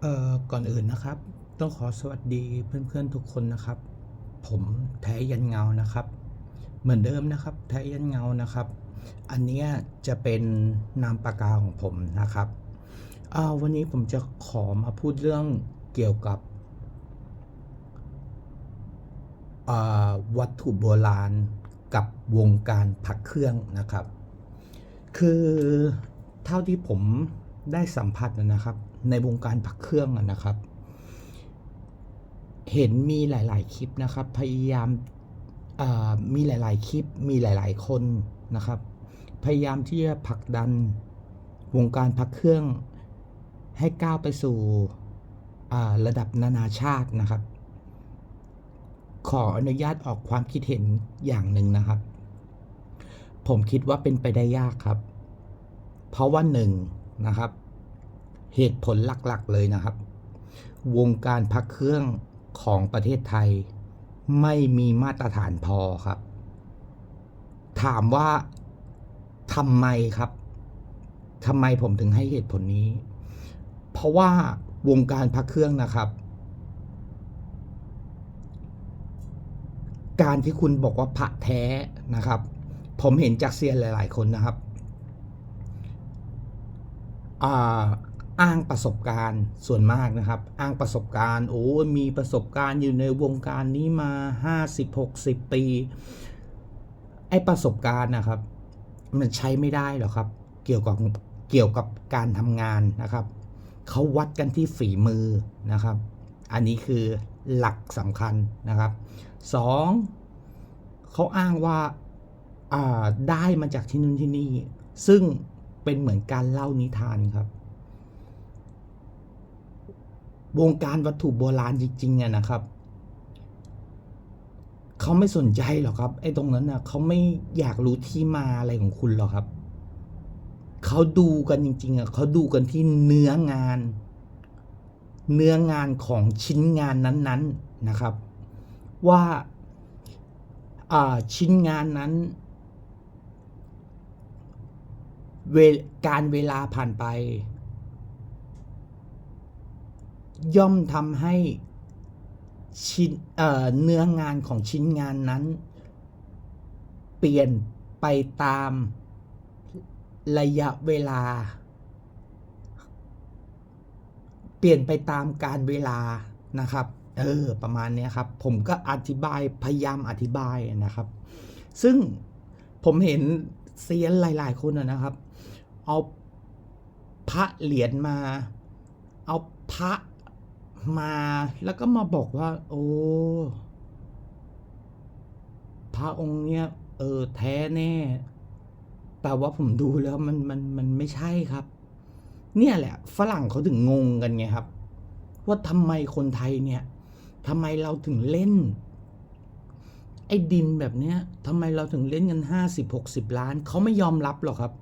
เอ่อก่อนอื่นนะครับ ต้องขอสวัสดีเพื่อนๆทุกคนนะครับ ผมแท้ยันเงานะครับ เหมือนเดิมนะครับ แท้ยันเงานะครับ อันนี้จะเป็นนามปากกาของผมนะครับอาวันนี้ผมจะขอมาพูดเรื่องเกี่ยวกับวัตถุโบราณกับวงการผักเครื่องนะครับ คือเท่าที่ผม ได้สัมผัสนะครับ ในวงการผักเครื่องนะครับ เห็นมีหลาย ๆ คลิปนะครับ พยายามมีหลาย ๆ คลิปมีหลาย ๆ คนนะครับ พยายามที่จะผลักดันวงการพักเครื่องให้ก้าวไปสู่ระดับนานาชาตินะครับ ขออนุญาตออกความคิดเห็นอย่างหนึ่งนะครับ ผมคิดว่าเป็นไปได้ยากครับ เพราะว่าหนึ่ง นะครับ เหตุผลหลักๆเลยนะครับ วงการพักเครื่องของประเทศไทย ไม่มีมาตรฐานพอครับ ถามว่าทำไมครับทำไมผมถึงให้เหตุผลนี้ เพราะว่าวงการพักเครื่องนะครับ การที่คุณบอกว่าพระแท้นะครับ ผมเห็นจากเซียนหลาย ๆ คนนะครับ อ้างประสบการณ์ส่วนมากนะครับ อ้างประสบการณ์โอ้มีประสบการณ์อยู่ในวงการนี้มา 50-60 ปี ไอประสบการณ์นะครับ มันใช้ไม่ได้หรอกครับ เกี่ยวกับเกี่ยวกับการทำงานนะครับเขาวัดกันที่ฝีมือนะครับ อันนี้คือหลักสำคัญนะครับสองเขาอ้างว่าอ่าได้มาจากที่นู่นที่นี่ ซึ่ง เป็นเหมือนการเล่านิทานครับ วงการวัตถุโบราณจริงๆอะนะครับเขาไม่สนใจหรอกครับ ไอ้ตรงนั้นนะเขาไม่อยากรู้ที่มาอะไรของคุณหรอกครับเขาดูกันจริง ๆอะเขาดูกันที่เนื้องาน เนื้องานของชิ้นงานนั้นๆนะครับว่าอ่าชิ้นงานนั้น เวการเวลาผ่านไป ย่อมทำให้ชิ้นเเนื้องานของชิ้นงานนั้น เปลี่ยนไปตามระยะเวลา เปลี่ยนไปตามการเวลานะครับ เออ ประมาณนี้ครับ ผมก็อธิบายพยายามอธิบายนะครับ ซึ่งผมเห็นเซียนหลาย ๆ คนนะครับ เอาพระเหรียญมา เอาพระมาแล้วก็มาบอกว่า โอ้พระองค์เนี้ยเออแท้แน่ แต่ว่าผมดูแล้วมันมันมันไม่ใช่ครับ เนี่ยแหละ ฝรั่งเขาถึงงงกันไงครับ ว่าทำไมคนไทยเนี่ยทำไมเราถึงเล่น ไอ้ดินแบบเนี้ยทำไมเราถึงเล่นกันห้าสิบหกสิบล้าน เขาไม่ยอมรับหรอกครับ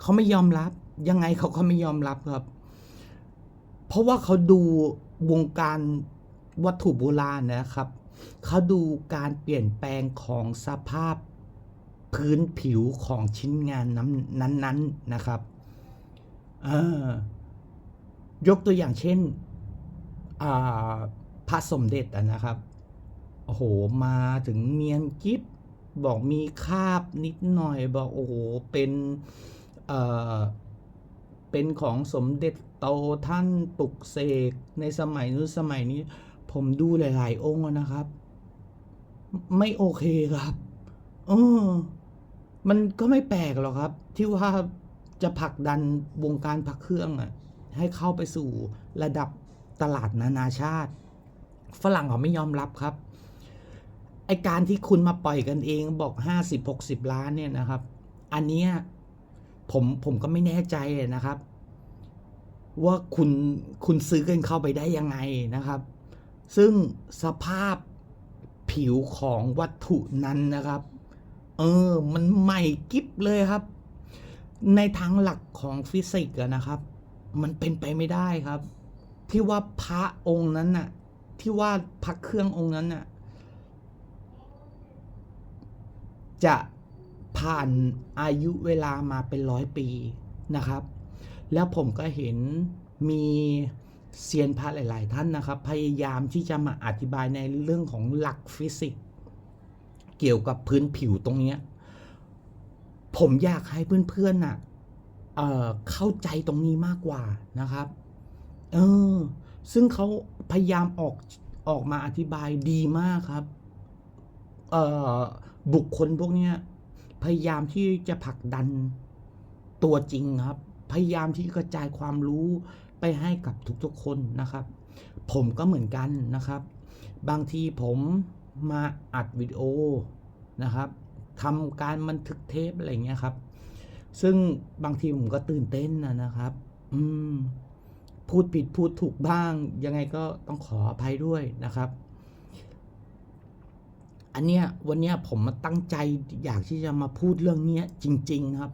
เขาไม่ยอมรับ ยังไงเขาก็ไม่ยอมรับครับ เพราะว่าเขาดูวงการวัตถุโบราณนะครับ เขาดูการเปลี่ยนแปลงของสภาพพื้นผิวของชิ้นงานนั้นนั้นๆนะครับยกตัวอย่างเช่นพระสมเด็จนะครับ โอ้โห มาถึงเนียนกิฟบอกมีคราบนิดหน่อย บอกโอ้โห เป็น เป็นของสมเด็จโตท่านปลุกเสกในสมัยนู้นสมัยนี้ ผมดูหลาย ๆ องค์นะครับ ไม่โอเคครับเออมันก็ไม่แปลกหรอกครับ ที่ว่าจะผลักดันวงการพักเครื่องอะให้เข้าไปสู่ระดับตลาดนานาชาติ ฝรั่งเขาไม่ยอมรับครับ ไอการที่คุณมาปล่อยกันเองบอกห้าสิบหกสิบล้านเนี่ยนะครับ อันเนี้ย ผมผมก็ไม่แน่ใจนะครับ ว่าคุณคุณซื้อกันเข้าไปได้ยังไงนะครับ ซึ่งสภาพผิวของวัตถุนั้นนะครับ เออ มันใหม่กิ๊บเลยครับ ในทางหลักของฟิสิกส์นะครับ มันเป็นไปไม่ได้ครับ ที่ว่าพระองค์นั้นน่ะ ที่ว่าพระเครื่ององค์นั้นน่ะจะ ผ่านอายุเวลามาเป็นร้อยปีนะครับ แล้วผมก็เห็นมีเซียนพระหลาย ๆ ท่านนะครับ พยายามที่จะมาอธิบายในเรื่องของหลักฟิสิกส์เกี่ยวกับพื้นผิวตรงนี้ ผมอยากให้เพื่อน ๆ น่ะเเข้าใจตรงนี้มากกว่านะครับ เออ ซึ่งเขาพยายามออกออกมาอธิบายดีมากครับ เออบุคคลพวกเนี้ย พยายามที่จะผลักดันตัวจริงครับ พยายามที่กระจายความรู้ไปให้กับทุกๆคนนะครับ ผมก็เหมือนกันนะครับ บางทีผมมาอัดวิดีโอนะครับทำการบันทึกเทปอะไรเงี้ยครับ ซึ่งบางทีผมก็ตื่นเต้นนะนะครับ อืม พูดผิดพูดถูกบ้าง ยังไงก็ต้องขออภัยด้วยนะครับ อันเนี้ยวันเนี้ยผมมาตั้งใจอยากที่จะมาพูดเรื่องเนี้ยจริง ๆครับ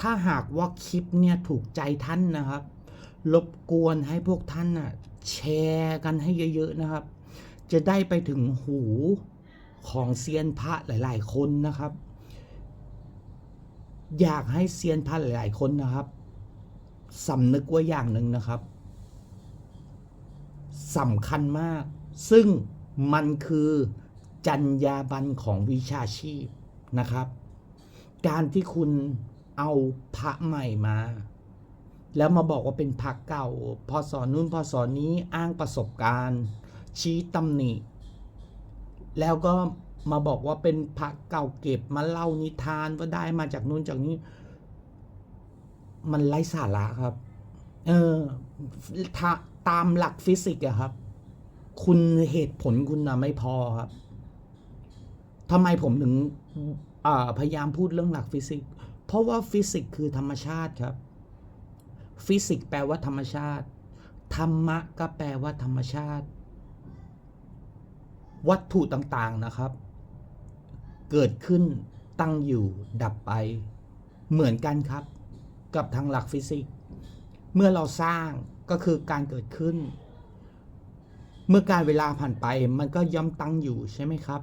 ถ้าหากว่าคลิปเนี่ยถูกใจท่านนะครับ รบกวนให้พวกท่านน่ะแชร์กันให้เยอะๆนะครับ จะได้ไปถึงหูของเซียนพระหลาย ๆ คนนะครับ อยากให้เซียนพระหลาย ๆ คนนะครับสำนึกว่าอย่างหนึ่งนะครับสำคัญมาก ซึ่ง มันคือจรรยาบรรณของวิชาชีพนะครับ การที่คุณเอาพระใหม่มา แล้วมาบอกว่าเป็นพระเก่า พอสอนนู้นพอสอนนี้อ้างประสบการณ์ ชี้ตำหนิ แล้วก็มาบอกว่าเป็นพระเก่าเก็บมาเล่านิทานว่าได้มาจากนู้นจากนี้ มันไร้สาระครับ เออตามหลักฟิสิกส์อะครับ คุณเหตุผลคุณนะไม่พอครับทำไมผมถึงพยายามพูดเรื่องหลักฟิสิกส์เพราะว่าฟิสิกส์คือธรรมชาติครับ ฟิสิกส์แปลว่าธรรมชาติ ธรรมะก็แปลว่าธรรมชาติ วัตถุต่างๆนะครับ เกิดขึ้นตั้งอยู่ดับไป เหมือนกันครับ กับทางหลักฟิสิกส์เมื่อเราสร้างก็คือการเกิดขึ้น เมื่อการเวลาผ่านไปมันก็ย่อมตั้งอยู่ใช่ไหมครับ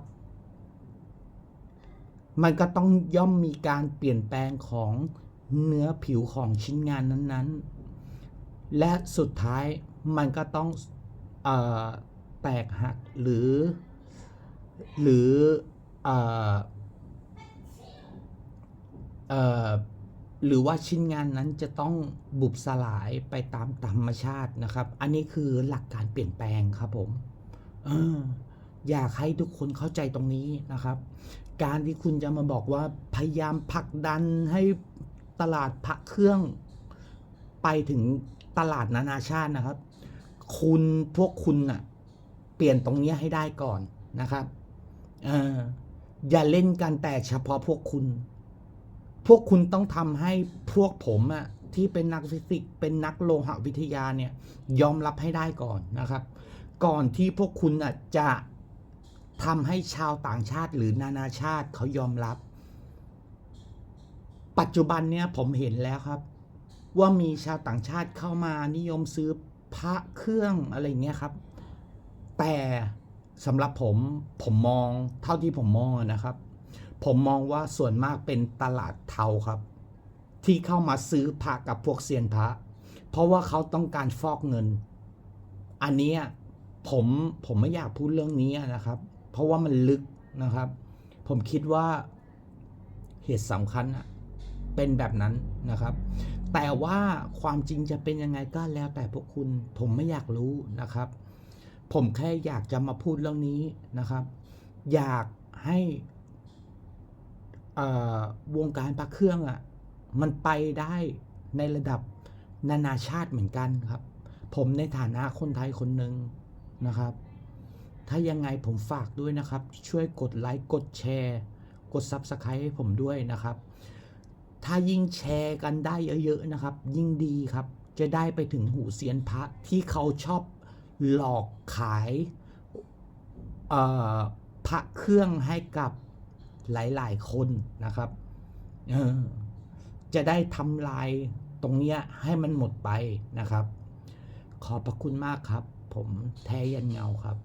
มันก็ต้องย่อมมีการเปลี่ยนแปลงของเนื้อผิวของชิ้นงานนั้นๆ และสุดท้ายมันก็ต้องออแตกหักหรือ หรืออออ หรือว่าชิ้นงานนั้นจะต้องบุบสลายไปตามธรรมชาตินะครับ อันนี้คือหลักการเปลี่ยนแปลงครับผมเอออยากให้ทุกคนเข้าใจตรงนี้นะครับ การที่คุณจะมาบอกว่าพยายามผลักดันให้ตลาดพระเครื่อง ไปถึงตลาดนานาชาตินะครับ คุณพวกคุณน่ะ เปลี่ยนตรงนี้ให้ได้ก่อนนะครับ เอออย่าเล่นกันแต่เฉพาะพวกคุณ พวกคุณต้องทำให้พวกผมอะที่เป็นนักฟิสิกส์เป็นนักโลหะวิทยาเนี่ยยอมรับให้ได้ก่อนนะครับ ก่อนที่พวกคุณอะจะทำให้ชาวต่างชาติหรือนานาชาติเขายอมรับ ปัจจุบันเนี่ยผมเห็นแล้วครับ ว่ามีชาวต่างชาติเข้ามานิยมซื้อพระเครื่องอะไรเงี้ยครับ แต่สำหรับผมผมมองเท่าที่ผมมองนะครับ ผมมองว่าส่วนมากเป็นตลาดเทาครับ ที่เข้ามาซื้อพระกับพวกเซียนพระ เพราะว่าเขาต้องการฟอกเงิน อันนี้ผมผมไม่อยากพูดเรื่องนี้นะครับ เพราะว่ามันลึกนะครับ ผมคิดว่าเหตุสำคัญเป็นแบบนั้นนะครับ แต่ว่าความจริงจะเป็นยังไงก็แล้วแต่พวกคุณผมไม่อยากรู้นะครับ ผมแค่อยากจะมาพูดเรื่องนี้นะครับ อยากให้ วงการพระเครื่องอะ่ะมันไปได้ในระดับนานาชาติเหมือนกันครับ ผมในฐานะคนไทยคนหนึ่งนะครับ ถ้ายังไงผมฝากด้วยนะครับ ช่วยกดไลค์กดแชร์ กด Subscribe ให้ผมด้วยนะครับ ถ้ายิ่งแชร์กันได้เยอะๆนะครับ ยิ่งดีครับ จะได้ไปถึงหูเซียนพระที่เขาชอบหลอกขายพระเครื่องให้กับ หลาย ๆ คนนะครับจะได้ทำลายตรงเนี้ยให้มันหมดไปนะครับ ขอบพระคุณมากครับ ผมแท้ยันเงาครับ